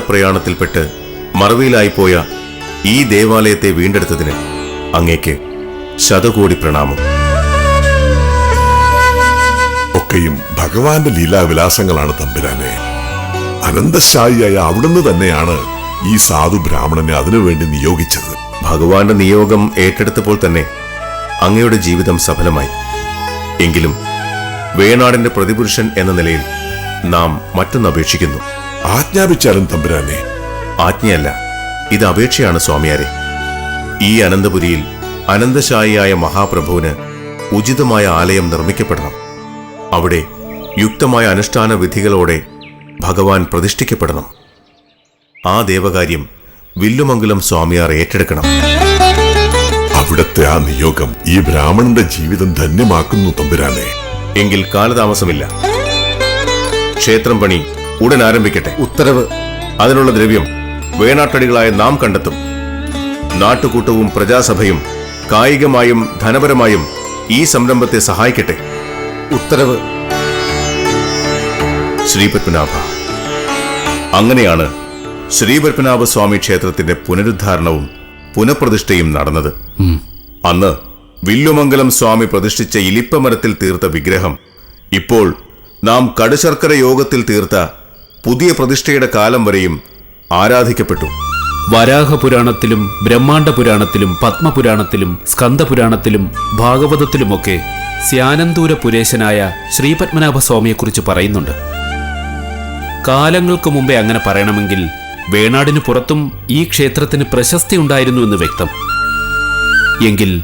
കാലപ്രയാണത്തിൽപ്പെട്ട് മറവിയിലായിപ്പോയ ഈ ദേവാലയത്തെ വീണ്ടെടുത്തതിന് അങ്ങേക്ക് ശതകോടി പ്രണാമം. ഒക്കെയും ഭഗവാന്റെ ലീലാവിലാസങ്ങളാണ് തമ്പുരാനെ. അനന്തശായിയായ അവിടുന്ന് തന്നെയാണ് ഈ സാധു ബ്രാഹ്മണനെ അതിനുവേണ്ടി നിയോഗിച്ചത്. ഭഗവാന്റെ നിയോഗം ഏറ്റെടുത്തപ്പോൾ തന്നെ അങ്ങയുടെ ജീവിതം സഫലമായി. എങ്കിലും വേണാടിന്റെ പ്രതിപുരുഷൻ എന്ന നിലയിൽ നാം മറ്റൊന്ന് അപേക്ഷിക്കുന്നു. ആജ്ഞാപിച്ചാലും തമ്പുരാനെ. ആജ്ഞയല്ല ഇത് അപേക്ഷയാണ് സ്വാമിയാരെ. ഈ അനന്തപുരിയിൽ അനന്തശായിയായ മഹാപ്രഭുവിന് ഉചിതമായ ആലയം നിർമ്മിക്കപ്പെടണം. അവിടെ യുക്തമായ അനുഷ്ഠാന വിധികളോടെ ഭഗവാൻ പ്രതിഷ്ഠിക്കപ്പെടണം. ആ ദേവകാര്യം വില്ലുമംഗലം സ്വാമിയാർ ഏറ്റെടുക്കണം. അവിടുത്തെ ആ നിയോഗം ഈ ബ്രാഹ്മണന്റെ ജീവിതം ധന്യമാക്കുന്നു തമ്പുരാനെ. എങ്കിൽ കാലതാമസമില്ല. ക്ഷേത്രം പണി ഉടൻ ആരംഭിക്കട്ടെ. ഉത്തരവ്. അതിനുള്ള ദ്രവ്യം വേണാട്ടടികളായ നാം കണ്ടെത്തും. നാട്ടുകൂട്ടവും പ്രജാസഭയും കായികമായും ധനപരമായും ഈ സംരംഭത്തെ സഹായിക്കട്ടെ. ഉത്തരവ്. ശ്രീപത്മനാഭ. അങ്ങനെയാണ് ശ്രീപത്മനാഭ സ്വാമി ക്ഷേത്രത്തിന്റെ പുനരുദ്ധാരണവും പുനഃപ്രതിഷ്ഠയും നടന്നത്. അന്ന് വില്ലുമംഗലം സ്വാമി പ്രതിഷ്ഠിച്ച ഇലിപ്പമരത്തിൽ തീർത്ത വിഗ്രഹം ഇപ്പോൾ നാം കടുശർക്കര യോഗത്തിൽ തീർത്ത പുതിയ പ്രതിഷ്ഠയുടെ കാലം വരെയും ആരാധിക്കപ്പെട്ടു. വരാഹപുരാണത്തിലും ബ്രഹ്മാണ്ഡ പുരാണത്തിലും പത്മപുരാണത്തിലും സ്കന്ദപുരാണത്തിലും ഭാഗവതത്തിലുമൊക്കെ സ്യാനന്തൂര പുരേശനായ ശ്രീപത്മനാഭ സ്വാമിയെക്കുറിച്ച് പറയുന്നുണ്ട്. കാലങ്ങൾക്ക് മുമ്പേ അങ്ങനെ പറയണമെങ്കിൽ വേണാടിന് പുറത്തും ഈ ക്ഷേത്രത്തിന് പ്രശസ്തി ഉണ്ടായിരുന്നു എന്ന് വ്യക്തം. എങ്കിൽ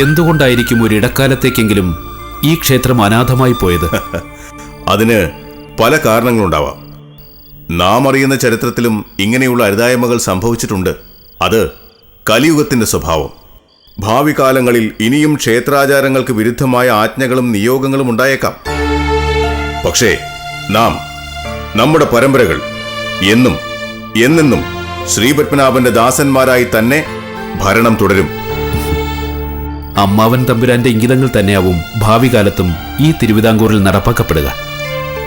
എന്തുകൊണ്ടായിരിക്കും ഒരു ഇടക്കാലത്തേക്കെങ്കിലും ഈ ക്ഷേത്രം അനാഥമായി പോയത്? അതിന് പല കാരണങ്ങളുണ്ടാവാം. നാം അറിയുന്ന ചരിത്രത്തിലും ഇങ്ങനെയുള്ള അരുതായ്മകൾ സംഭവിച്ചിട്ടുണ്ട്. അത് കലിയുഗത്തിന്റെ സ്വഭാവം. ഭാവി കാലങ്ങളിൽ ഇനിയും ക്ഷേത്രാചാരങ്ങൾക്ക് വിരുദ്ധമായ ആജ്ഞകളും നിയോഗങ്ങളും ഉണ്ടായേക്കാം. പക്ഷേ നാം നമ്മുടെ പരമ്പരകൾ എന്നും എന്നെന്നും ശ്രീപത്മനാഭന്റെ ദാസന്മാരായി തന്നെ ഭരണം തുടരും. അമ്മാവൻ തമ്പുരാന്റെ ഇംഗിതങ്ങൾ തന്നെയാവും ഭാവി കാലത്തും ഈ തിരുവിതാംകൂറിൽ നടപ്പാക്കപ്പെടുക.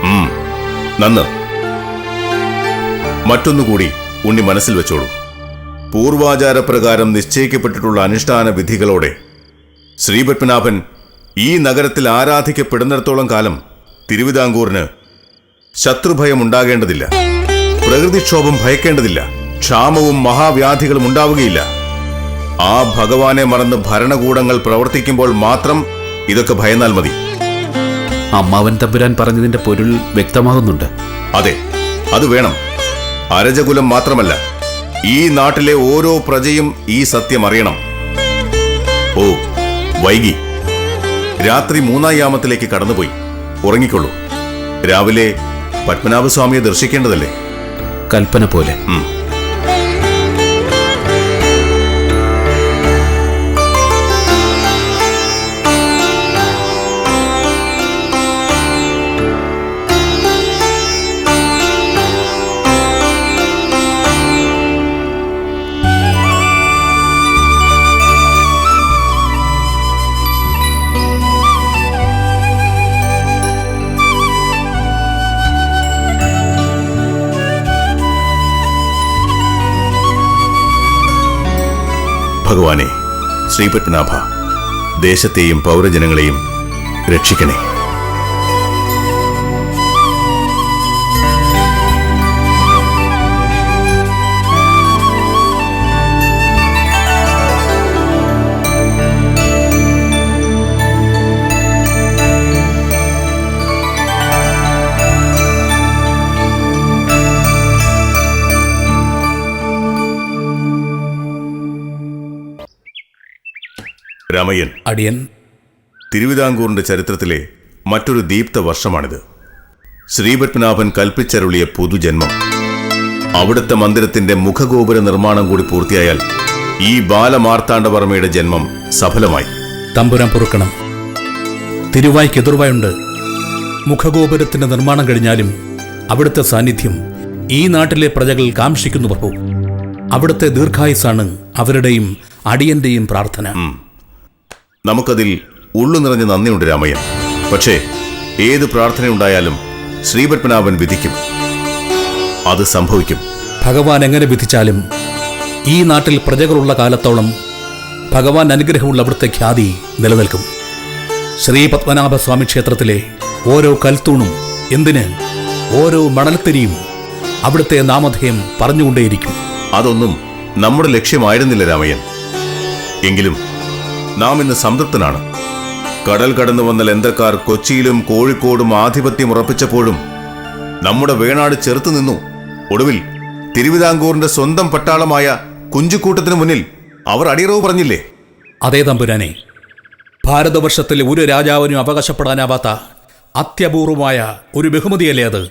ഉം, നന്ന് മറ്റൊന്നുകൂടി ഉണ്ണി മനസ്സിൽ വെച്ചോളൂ. പൂർവാചാരപ്രകാരം നിശ്ചയിക്കപ്പെട്ടിട്ടുള്ള അനുഷ്ഠാന വിധികളോടെ ശ്രീപത്മനാഭൻ ഈ നഗരത്തിൽ ആരാധിക്കപ്പെടുന്നിടത്തോളം കാലം തിരുവിതാംകൂറിന് ശത്രുഭയം ഉണ്ടാകേണ്ടതില്ല പ്രകൃതിക്ഷോഭം ഭയക്കേണ്ടതില്ല. ക്ഷാമവും മഹാവ്യാധികളും ഉണ്ടാവുകയില്ല. ആ ഭഗവാനെ മറന്ന് ഭരണകൂടങ്ങൾ പ്രവർത്തിക്കുമ്പോൾ മാത്രം ഇതൊക്കെ ഭയന്നാൽ മതി. അമ്മാവൻ തമ്പുരാൻ പറഞ്ഞതിന്റെ പൊരുൾ വ്യക്തമാകുന്നുണ്ട്. അതെ അത് വേണം. അരജകുലം മാത്രമല്ല ഈ നാട്ടിലെ ഓരോ പ്രജയും ഈ സത്യം അറിയണം. ഓ വൈകി. രാത്രി മൂന്നാം യാമത്തിലേക്ക് കടന്നുപോയി. ഉറങ്ങിക്കൊള്ളൂ രാവിലെ പത്മനാഭസ്വാമിയെ ദർശിക്കേണ്ടതല്ലേ? കൽപ്പന പോലെ. ഭഗവാനെ ശ്രീപത്മനാഭ ദേശത്തെയും പൗരജനങ്ങളെയും രക്ഷിക്കണേ. രാമയ്യൻ. അടിയൻ. തിരുവിതാംകൂറിന്റെ ചരിത്രത്തിലെ മറ്റൊരു ദീപ്ത വർഷമാണിത്. ശ്രീപത്മനാഭൻ കൽപ്പിച്ചരുളിയ പുതുജന്മം. അവിടുത്തെ മന്ദിരത്തിന്റെ മുഖഗോപുര നിർമ്മാണം കൂടി പൂർത്തിയായാൽ ഈ ബാലമാർത്താണ്ഡവർമ്മയുടെ ജന്മം സഫലമായി. തമ്പുരാൻ പൊറുക്കണം. തിരുവായ്ക്ക് എതിർവായുണ്ട്. മുഖഗോപുരത്തിന്റെ നിർമ്മാണം കഴിഞ്ഞാലും അവിടുത്തെ സാന്നിധ്യം ഈ നാട്ടിലെ പ്രജകൾ കാംക്ഷിക്കുന്നു പ്രഭു. അവിടുത്തെ ദീർഘായുസാണ് അവരുടെയും അടിയന്റെയും പ്രാർത്ഥന. നമുക്കതിൽ ഉള്ളു നിറഞ്ഞ നന്ദിയുണ്ട് രാമയ്യൻ. പക്ഷേ ഏത് പ്രാർത്ഥനയുണ്ടായാലും ശ്രീപത്മനാഭൻ വിധിക്കും. അത് സംഭവിക്കും. ഭഗവാൻ എങ്ങനെ വിധിച്ചാലും ഈ നാട്ടിൽ പ്രജകളുള്ള കാലത്തോളം ഭഗവാൻ അനുഗ്രഹമുള്ള അവിടുത്തെ ഖ്യാതി നിലനിൽക്കും. ശ്രീ പത്മനാഭസ്വാമി ക്ഷേത്രത്തിലെ ഓരോ കൽത്തൂണും എന്തിന് ഓരോ മണൽത്തിരിയും അവിടുത്തെ നാമധേയം പറഞ്ഞുകൊണ്ടേയിരിക്കും. അതൊന്നും നമ്മുടെ ലക്ഷ്യമായിരുന്നില്ല രാമയ്യൻ. എങ്കിലും നാം ഇന്ന് സംതൃപ്തനാണ്. കടൽ കടന്നു വന്ന ലന്തക്കാർ കൊച്ചിയിലും കോഴിക്കോടും ആധിപത്യം ഉറപ്പിച്ചപ്പോഴും നമ്മുടെ വേണാട് ചെറുത്തു നിന്നു. ഒടുവിൽ തിരുവിതാംകൂറിന്റെ സ്വന്തം പട്ടാളമായ കുഞ്ചുകൂട്ടത്തിന് മുന്നിൽ അവർ അടിയറവ് പറഞ്ഞില്ലേ? അതേ തമ്പുരാനെ ഭാരതവർഷത്തിലെ ഒരു രാജാവിനും അവകാശപ്പെടാനാവാത്ത അത്യപൂർവമായ ഒരു ബഹുമതിയല്ലേ അത്?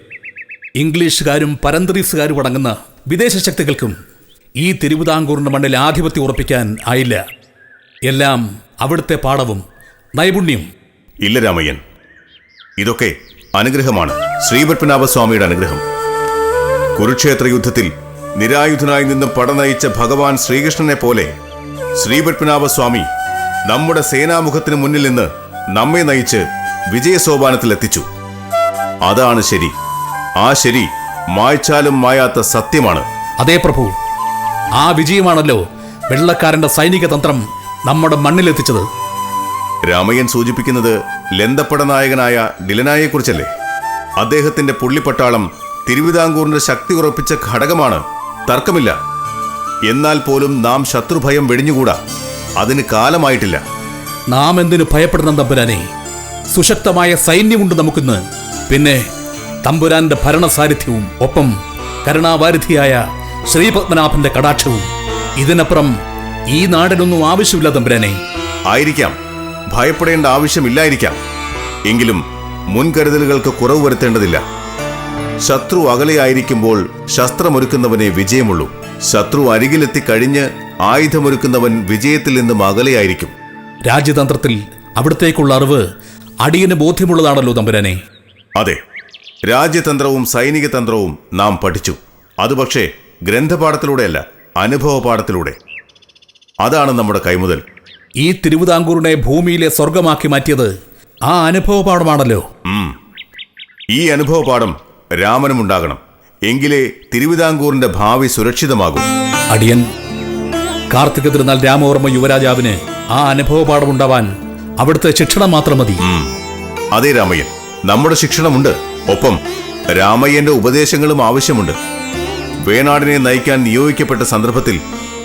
ഇംഗ്ലീഷുകാരും പരന്തരീസുകാരും അടങ്ങുന്ന വിദേശ ശക്തികൾക്കും ഈ തിരുവിതാംകൂറിന്റെ മണ്ണിൽ ആധിപത്യം ഉറപ്പിക്കാൻ ആയില്ല. എല്ലാം അവിടുത്തെ പാടവും നൈപുണ്യം. ഇല്ല രാമയ്യൻ. ഇതൊക്കെ അനുഗ്രഹമാണ്. ശ്രീപത്മനാഭസ്വാമിയുടെ അനുഗ്രഹം. കുരുക്ഷേത്ര യുദ്ധത്തിൽ നിരായുധനായി നിന്ന് പട നയിച്ച ഭഗവാൻ ശ്രീകൃഷ്ണനെ പോലെ ശ്രീപത്മനാഭസ്വാമി നമ്മുടെ സേനാമുഖത്തിന് മുന്നിൽ നിന്ന് നമ്മെ നയിച്ച് വിജയസോപാനത്തിൽ എത്തിച്ചു അതാണ് ശരി. ആ ശരി മായ്ച്ചാലും മായാത്ത സത്യമാണ്. അതേ പ്രഭു ആ വിജയമാണല്ലോ വെള്ളക്കാരന്റെ സൈനിക തന്ത്രം. നമ്മുടെ മണ്ണിലെത്തിച്ചത്. രാമയ്യൻ സൂചിപ്പിക്കുന്നത് ലന്തപ്പട നായകനായ ഡിലനായെക്കുറിച്ചല്ലേ അദ്ദേഹത്തിന്റെ പുള്ളിപ്പട്ടാളം തിരുവിതാംകൂറിന്റെ ശക്തി ഉറപ്പിച്ച ഘടകമാണ്. തർക്കമില്ല. എന്നാൽ പോലും നാം ശത്രുഭയം വെടിഞ്ഞുകൂടാ. അതിന് കാലമായിട്ടില്ല. നാം എന്തിനു ഭയപ്പെടണം തമ്പുരാനെ? സുശക്തമായ സൈന്യമുണ്ട് നമുക്കിന്ന്. പിന്നെ തമ്പുരാന്റെ ഭരണസാരിഥ്യവും ഒപ്പം കരുണാവാരിധിയായ ശ്രീപത്മനാഭന്റെ കടാക്ഷവും. ഇതിനപ്പുറം ഈ നാടിനൊന്നും ആവശ്യമില്ല തമ്പുരാനെ. ആയിരിക്കാം. ഭയപ്പെടേണ്ട ആവശ്യമില്ലായിരിക്കാം. എങ്കിലും മുൻകരുതലുകൾക്ക് കുറവ് വരുത്തേണ്ടതില്ല. ശത്രു അകലെയായിരിക്കുമ്പോൾ ശസ്ത്രമൊരുക്കുന്നവനെ വിജയമുള്ളൂ. ശത്രു അരികിലെത്തി കഴിഞ്ഞ് ആയുധമൊരുക്കുന്നവൻ വിജയത്തിൽ നിന്നും അകലെയായിരിക്കും. രാജ്യതന്ത്രത്തിൽ അവിടത്തേക്കുള്ള അറിവ് അടിയന് ബോധ്യമുള്ളതാണല്ലോ തമ്പുരാനെ. അതെ രാജ്യതന്ത്രവും സൈനിക തന്ത്രവും നാം പഠിച്ചു. അതുപക്ഷേ ഗ്രന്ഥപാഠത്തിലൂടെയല്ല അനുഭവ പാഠത്തിലൂടെ അതാണ് നമ്മുടെ കൈമുതൽ. ഈ തിരുവിതാംകൂറിനെ ഭൂമിയിലെ സ്വർഗമാക്കി മാറ്റിയത് ആ അനുഭവ പാഠമാണല്ലോ ഈ അനുഭവ പാഠം രാമനും ഉണ്ടാകണം. എങ്കിലേ തിരുവിതാംകൂറിന്റെ ഭാവി സുരക്ഷിതമാകും. അടിയൻ കാർത്തിക തിരുനാൾ രാമവർമ്മ യുവരാജാവിന് ആ അനുഭവ പാഠമുണ്ടാവാൻ അവിടുത്തെ ശിക്ഷണം മാത്രം മതി. അതെ രാമയ്യൻ നമ്മുടെ ശിക്ഷണമുണ്ട്. ഒപ്പം രാമയ്യന്റെ ഉപദേശങ്ങളും ആവശ്യമുണ്ട്. വേണാടിനെ നയിക്കാൻ നിയോഗിക്കപ്പെട്ട സന്ദർഭത്തിൽ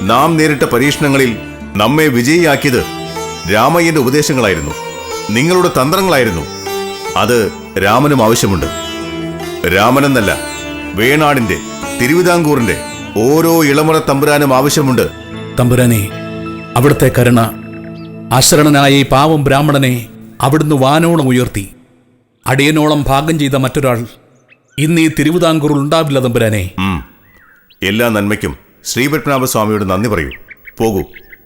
നാം നേരിട്ട പരീക്ഷണങ്ങളിൽ നമ്മെ വിജയിയാക്കിയത് രാമയ്യന്റെ ഉപദേശങ്ങളായിരുന്നു. നിങ്ങളുടെ തന്ത്രങ്ങളായിരുന്നു. അത് രാമനും ആവശ്യമുണ്ട്. രാമനെന്നല്ല വേണാടിന്റെ തിരുവിതാംകൂറിന്റെ ഓരോ ഇളമുറ തമ്പുരാനും ആവശ്യമുണ്ട്. തമ്പുരാനെ അവിടുത്തെ കരുണ അശരണനായ ഈ പാവം ബ്രാഹ്മണനെ അവിടുന്ന് വാനോളം ഉയർത്തി. അടിയനോളം ഭാഗം ചെയ്ത മറ്റൊരാൾ ഇന്ന് ഈ തിരുവിതാംകൂറിൽ ഉണ്ടാവില്ല തമ്പുരാനെ. എല്ലാ നന്മയ്ക്കും. ശ്രീപത്മനാഭസ്വാമിയോട് നന്ദി പറയൂ. പോകൂ.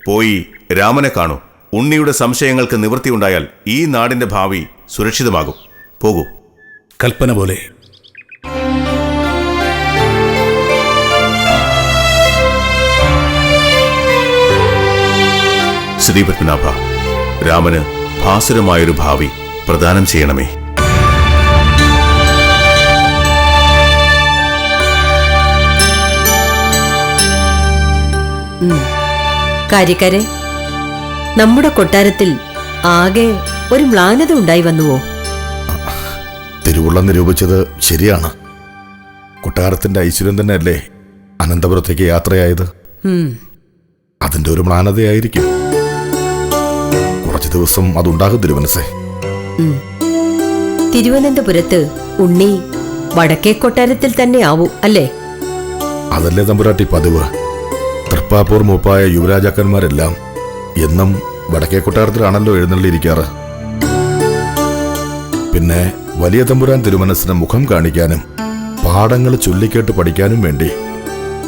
പോയി രാമനെ കാണൂ. ഉണ്ണിയുടെ സംശയങ്ങൾക്ക് നിവൃത്തിയുണ്ടായാൽ ഈ നാടിന്റെ ഭാവി സുരക്ഷിതമാകും. പോകൂ. കൽപ്പന പോലെ. ശ്രീപത്മനാഭ രാമന് ഭാസുരമായൊരു ഭാവി പ്രദാനം ചെയ്യണമേ. കാര്യക്കാരെ നമ്മുടെ കൊട്ടാരത്തിൽ ആകെ ഒരു മ്ലാനത ഉണ്ടായി വന്നുവോ? തിരുവുള്ളം നിരൂപിച്ചത് ശരിയാണ്. കൊട്ടാരത്തിന്റെ ഐശ്വര്യം തന്നെയല്ലേ അനന്തപുരത്തേക്ക് യാത്രയായത്? അതിന്റെ ഒരു മ്ലാനതയായിരിക്കും. കുറച്ച് ദിവസം അതുണ്ടാകും തിരുവനസേ. തിരുവനന്തപുരത്ത് ഉണ്ണി വടക്കേ കൊട്ടാരത്തിൽ തന്നെ ആവും അല്ലേ? അതല്ലേ തമ്പുരാട്ടി പതിവ്? തൃപ്പാപ്പൂർ മൂപ്പായ യുവരാജാക്കന്മാരെല്ലാം എന്നും വടക്കേ കൊട്ടാരത്തിലാണല്ലോ എഴുന്നള്ളിയിരിക്കാറ്. പിന്നെ വലിയ തമ്പുരാൻ തിരുമനസിന് മുഖം കാണിക്കാനും പാഠങ്ങൾ ചൊല്ലിക്കേട്ട് പഠിക്കാനും വേണ്ടി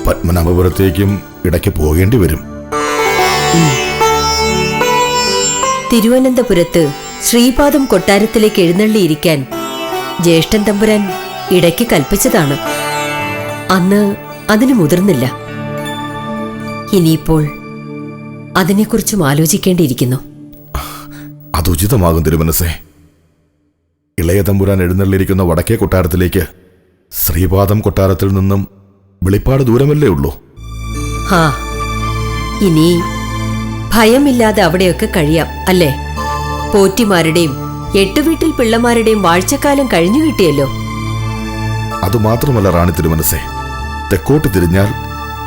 പത്മനാഭപുരത്തേക്കും ഇടയ്ക്ക് പോകേണ്ടി വരും. തിരുവനന്തപുരത്ത് ശ്രീപാദം കൊട്ടാരത്തിലേക്ക് എഴുന്നള്ളിയിരിക്കാൻ ജ്യേഷ്ഠൻ തമ്പുരാൻ ഇടയ്ക്ക് കൽപ്പിച്ചതാണ്. അന്ന് അതിന് മുതിർന്നില്ല. ഇനിയിപ്പോൾ അതിനെക്കുറിച്ചും ആലോചിക്കേണ്ടിയിരിക്കുന്നു. അത് ഉചിതമാകും തിരുമനസേ ഇളയ തമ്പുരാൻ എഴുന്നള്ളിയിരിക്കുന്ന വടക്കേ കൊട്ടാരത്തിലേക്ക് ശ്രീപാദം കൊട്ടാരത്തിൽ നിന്നും വെളിപ്പാട് ദൂരമല്ലേ ഉള്ളൂ? ഹാ ഇനി ഭയമില്ലാതെ അവിടെയൊക്കെ കഴിയാം അല്ലേ? പോറ്റിമാരുടെയും എട്ടുവീട്ടിൽ പിള്ളമാരുടെയും വാഴ്ചക്കാലം കഴിഞ്ഞു കിട്ടിയല്ലോ. അതുമാത്രമല്ല റാണി തിരുമനസേ തെക്കോട്ട് തിരിഞ്ഞാൽ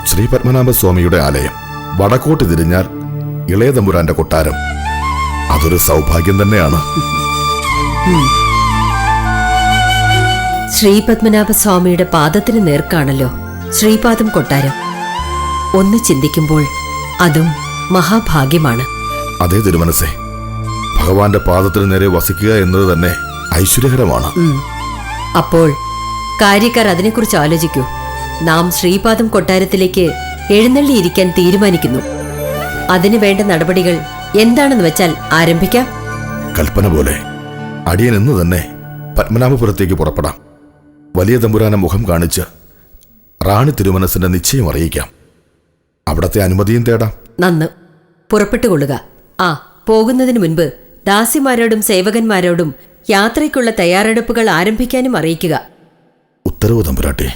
ശ്രീ പത്മനാഭസ്വാമിയുടെ ആലയം വടക്കോട്ട് തിരിഞ്ഞാൽ ഇളയതമ്പുരാന്റെ കൊട്ടാരം. അതൊരു സൗഭാഗ്യം തന്നെയാണ്. ശ്രീ പത്മനാഭസ്വാമിയുടെ പാദത്തിന് നേർക്കാണല്ലോ ശ്രീപാദം കൊട്ടാരം. ഒന്ന് ചിന്തിക്കുമ്പോൾ അതും മഹാഭാഗ്യമാണ്. അതേ തിരുമനസേ ഭഗവാന്റെ പാദത്തിന് നേരെ വസിക്കുക എന്നത് തന്നെ ഐശ്വര്യകരമാണ്. അപ്പോൾ കാര്യക്കാർ അതിനെക്കുറിച്ച് ആലോചിക്കൂ. നാം ശ്രീപാദം കൊട്ടാരത്തിലേക്ക് എഴുന്നള്ളിയിരിക്കാൻ തീരുമാനിക്കുന്നു. അതിനു വേണ്ട നടപടികൾ എന്താണെന്ന് വെച്ചാൽ ആരംഭിക്കാം. കൽപ്പന പോലെ അടിയൻ എന്ന് തന്നെ പത്മനാഭപുരത്തേക്ക് പുറപ്പെടാം. വലിയ തമ്പുരാനെ മുഖം കാണിച്ച് റാണി തിരുമനസിന്റെ നിശ്ചയം അറിയിക്കാം. അവിടത്തെ അനുമതിയും തേടാം. നന്ന് പുറപ്പെട്ടുകൊള്ളുക. ആ പോകുന്നതിന് മുൻപ് ദാസിമാരോടും സേവകന്മാരോടും യാത്രയ്ക്കുള്ള തയ്യാറെടുപ്പുകൾ ആരംഭിക്കാനും അറിയിക്കുക. ഉത്തരവ് തമ്പുരാട്ടി.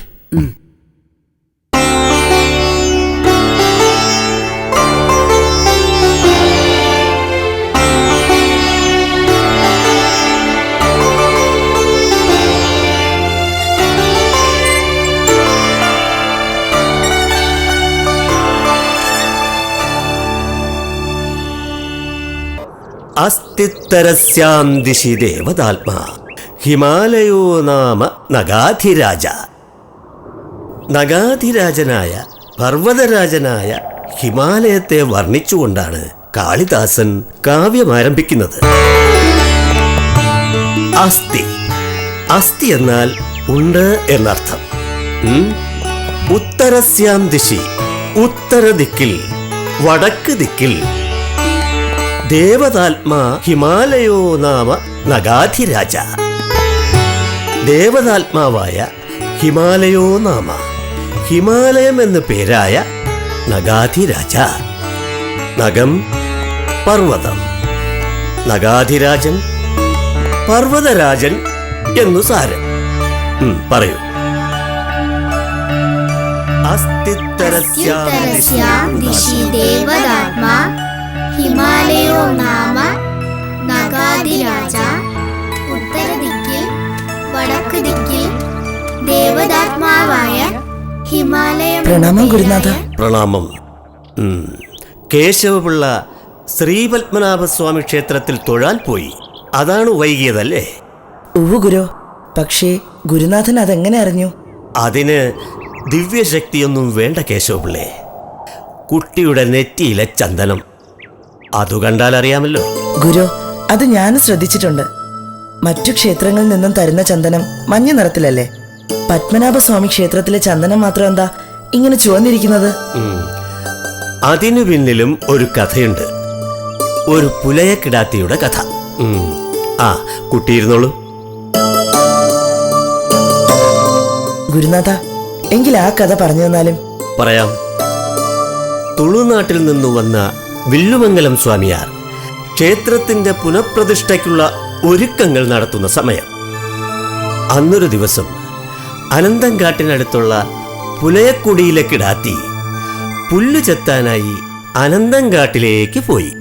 അസ്തിത്തരസ്യാം ദിശി ദേവതാത്മാ ഹിമാലയോ നാമ നഗാധിരാജ. നഗാധിരാജനായ പർവതരാജനായ ഹിമാലയത്തെ വർണിച്ചുകൊണ്ടാണ് കാളിദാസൻ കാവ്യം ആരംഭിക്കുന്നത് അസ്ഥി. അസ്ഥി എന്നാൽ ഉണ്ട് എന്നർത്ഥം. ഉത്തരസ്യാം ദിശി ഉത്തര ദിക്കിൽ വടക്ക് ദിക്കിൽ ദേവതാത്മാ ഹിമാലയോ നാമ നഗാധിരാജ. ദേവതാത്മാവായ ഹിമാലയോ നാമ ഹിമാലയം എന്ന പേരായ നഗാധിരാജ. നഗം പർവതം. നഗാധിരാജൻ പർവതരാജൻ എന്നു സാരം. പറയൂ. അത്യുത്തരസ്യാം ദിശി ദേവതാത്മാ ഹിമാലയോ നാമ ഉത്തര ദിക്കിൽ വടക്ക് ദിക്കിൽ ദേവതാത്മാവായ ഹിമാലയ പ്രണാമം ഗുരുനാഥ. പ്രണാമം. ഉം. കേശവപിള്ള ശ്രീപത്മനാഭസ്വാമി ക്ഷേത്രത്തിൽ തൊഴാൻ പോയി. അതാണ് വൈകിയതല്ലേ? ഉവ്വ് ഗുരു. പക്ഷേ ഗുരുനാഥൻ അതെങ്ങനെ അറിഞ്ഞു? അതിന് ദിവ്യശക്തിയൊന്നും വേണ്ട കേശവപിള്ളേ. കുട്ടിയുടെ നെറ്റിയിലെ ചന്ദനം. അതു കണ്ടാൽ അറിയാമല്ലോ ഗുരു അത് ഞാൻ ശ്രദ്ധിച്ചിട്ടുണ്ട്. മറ്റു ക്ഷേത്രങ്ങളിൽ നിന്നും തരുന്ന ചന്ദനം മഞ്ഞ നിറത്തിലല്ലേ? പത്മനാഭസ്വാമി ക്ഷേത്രത്തിലെ ചന്ദനം മാത്രം എന്താ ഇങ്ങനെ ചുവന്നിരിക്കുന്നത്? അതിനു പിന്നിലും ഒരു കഥയുണ്ട്. ഒരു പുലയക്കിടാത്തിയുടെ കഥ. ആ കുട്ടിയിരുന്നോളൂ. ഗുരുനാഥ എങ്കിൽ ആ കഥ പറഞ്ഞു തന്നാലും? പറയാം. തുളുനാട്ടിൽ നിന്നു വന്ന വില്ലുമംഗലം സ്വാമിയാർ ക്ഷേത്രത്തിന്റെ പുനഃപ്രതിഷ്ഠയ്ക്കുള്ള ഒരുക്കങ്ങൾ നടത്തുന്ന സമയം. അന്നൊരു ദിവസം അനന്തങ്കാട്ടിനടുത്തുള്ള പുലയക്കുടിയിലെ കിടാത്തി പുല്ലു ചെത്താനായി അനന്തങ്കാട്ടിലേക്ക് പോയി.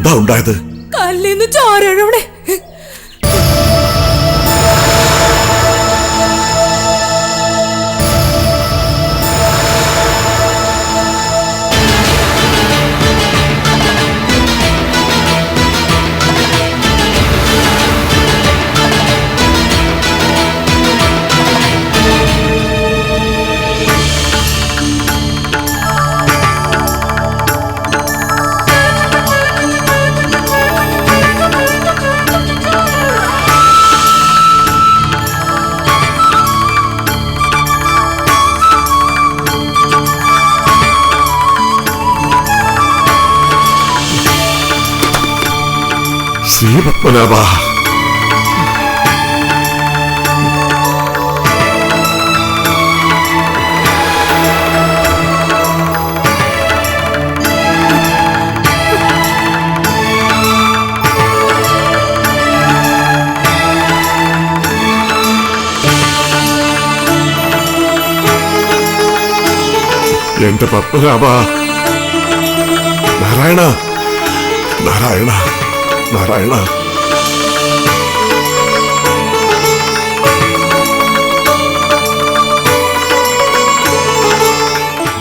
എന്താ ഉണ്ടായത്? കല്ലിന്ന് ചോരവിടെ ശ്രീപത്മനാഭ എന്റെ പത്മനാഭ നാരായണ. നാരായണ. നാരായണ.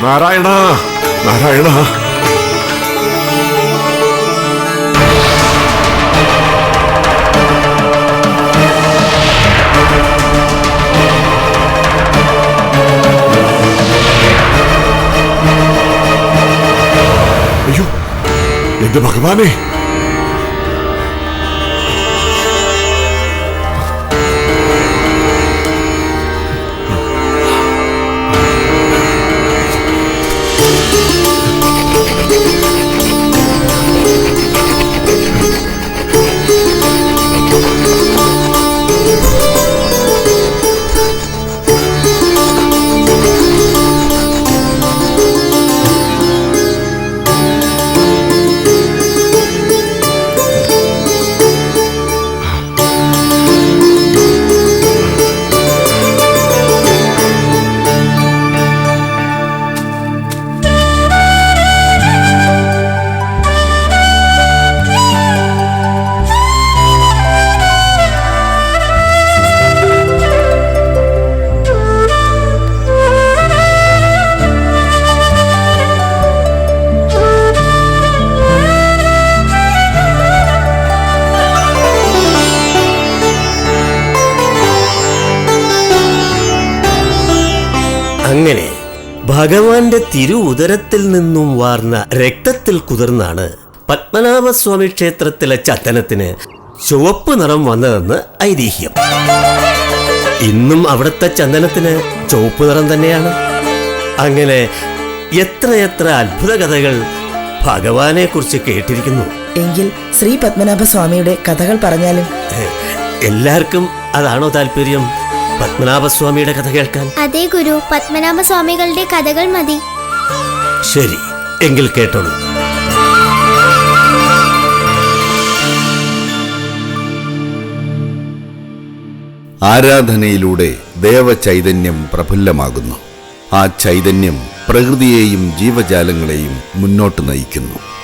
നാരായണ നാരായണ. എന്റെ ഭഗവാനെ. ഭഗവാന്റെ തിരു ഉദരത്തിൽ നിന്നും വാർന്ന രക്തത്തിൽ കുതിർന്നാണ് പത്മനാഭസ്വാമി ക്ഷേത്രത്തിലെ ചന്ദനത്തിന് ചുവപ്പ് നിറം വന്നതെന്ന് ഐതിഹ്യം. ഇന്നും അവിടുത്തെ ചന്ദനത്തിന് ചുവപ്പ് നിറം തന്നെയാണ്. അങ്ങനെ എത്രയെത്ര അത്ഭുത കഥകൾ ഭഗവാനെ കുറിച്ച് കേട്ടിരിക്കുന്നു. എങ്കിൽ ശ്രീ പത്മനാഭ സ്വാമിയുടെ കഥകൾ പറഞ്ഞാലും? എല്ലാവർക്കും അതാണോ താല്പര്യം? പത്മനാഭസ്വാമിയുടെ കഥ കേൾക്കാൻ. അതെ ഗുരു പത്മനാഭസ്വാമികളുടെ കഥകൾ മതി. ശരി എങ്കിൽ കേട്ടോളൂ. ആരാധനയിലൂടെ ദേവചൈതന്യം പ്രഫുല്ലമാകുന്നു. ആ ചൈതന്യം പ്രകൃതിയെയും ജീവജാലങ്ങളെയും മുന്നോട്ട് നയിക്കുന്നു.